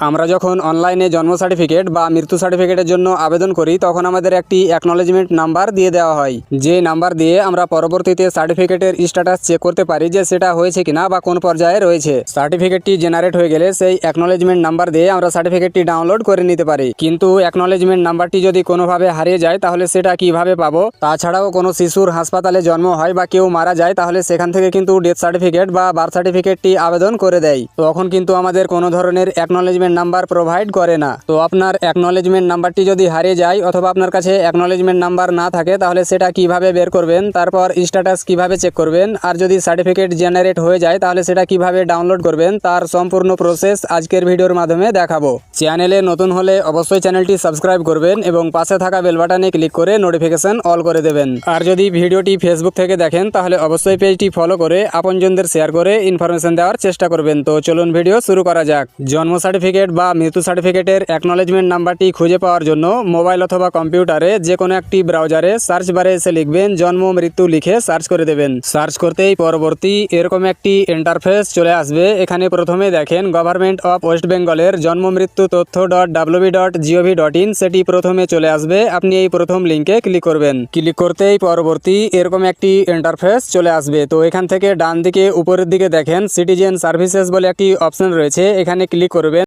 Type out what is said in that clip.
আমরা যখন অনলাইনে জন্ম সার্টিফিকেট বা মৃত্যু সার্টিফিকেটের জন্য আবেদন করি, তখন আমাদের একটি অ্যাকনলেজমেন্ট নাম্বার দিয়ে দেওয়া হয়। যে নাম্বার দিয়ে আমরা পরবর্তীতে সার্টিফিকেটের স্ট্যাটাস চেক করতে পারি যে সেটা হয়েছে কিনা বা কোন পর্যায়ে রয়েছে। সার্টিফিকেটটি জেনারেট হয়ে গেলে সেই অ্যাকনলেজমেন্ট নাম্বার দিয়ে আমরা সার্টিফিকেটটি ডাউনলোড করে নিতে পারি। কিন্তু অ্যাকনলেজমেন্ট নাম্বারটি যদি কোনোভাবে হারিয়ে যায়, তাহলে সেটা কীভাবে পাবো? তাছাড়াও কোনো শিশুর হাসপাতালে জন্ম হয় বা কেউ মারা যায়, তাহলে সেখান থেকে কিন্তু ডেথ সার্টিফিকেট বা বার্থ সার্টিফিকেটটি আবেদন করে দেয়। তখন কিন্তু আমাদের কোনো ধরনের অ্যাকনলেজমেন্ট নাম্বার প্রোভাইড করে না। তো আপনার অ্যাকনলেজমেন্ট নাম্বারটি যদি হারিয়ে যায় অথবা আপনার কাছে অ্যাকনলেজমেন্ট নাম্বার না থাকে, তাহলে সেটা কীভাবে বের করবেন, তারপর স্ট্যাটাস কীভাবে চেক করবেন, আর যদি সার্টিফিকেট জেনারেট হয়ে যায়, তাহলে সেটা কীভাবে ডাউনলোড করবেন, তার সম্পূর্ণ প্রসেস আজকের ভিডিওর মাধ্যমে দেখাবো। চ্যানেলে নতুন হলে অবশ্যই চ্যানেলটি সাবস্ক্রাইব করবেন এবং পাশে থাকা বেল বাটনে ক্লিক করে নোটিফিকেশন অল করে দেবেন। আর যদি ভিডিওটি ফেসবুক থেকে দেখেন, তাহলে অবশ্যই পেজটি ফলো করে আপনজনদের শেয়ার করে ইনফরমেশন দেওয়ার চেষ্টা করবেন। তো চলুন ভিডিও শুরু করা যাক। জন্ম সার্টিফিকেট বা মৃত্যু সার্টিফিকেটের অ্যাকনলেজমেন্ট নাম্বারটি খুঁজে পাওয়ার জন্য মোবাইল অথবা কম্পিউটারে যে কোনো একটি ব্রাউজারে সার্চ বারে এসে লিখবেন, জন্ম, মৃত্যু লিখে সার্চ করে দেবেন। সার্চ করতেই পরবর্তী এরকম একটি ইন্টারফেস চলে আসবে। এখানে প্রথমে দেখেন গভর্নমেন্ট অফ ওয়েস্ট বেঙ্গলের জন্ম, মৃত্যু তথ্য dot WB dot G O V dot in সেটি প্রথমে চলে আসবে। আপনি এই প্রথম লিঙ্কে ক্লিক করবেন। ক্লিক করতেই পরবর্তী এরকম একটি ইন্টারফেস চলে আসবে। তো এখান থেকে ডান দিকে উপরের দিকে দেখেন সিটিজেন সার্ভিসেস বলে একটি অপশন রয়েছে। এখানে ক্লিক করবেন।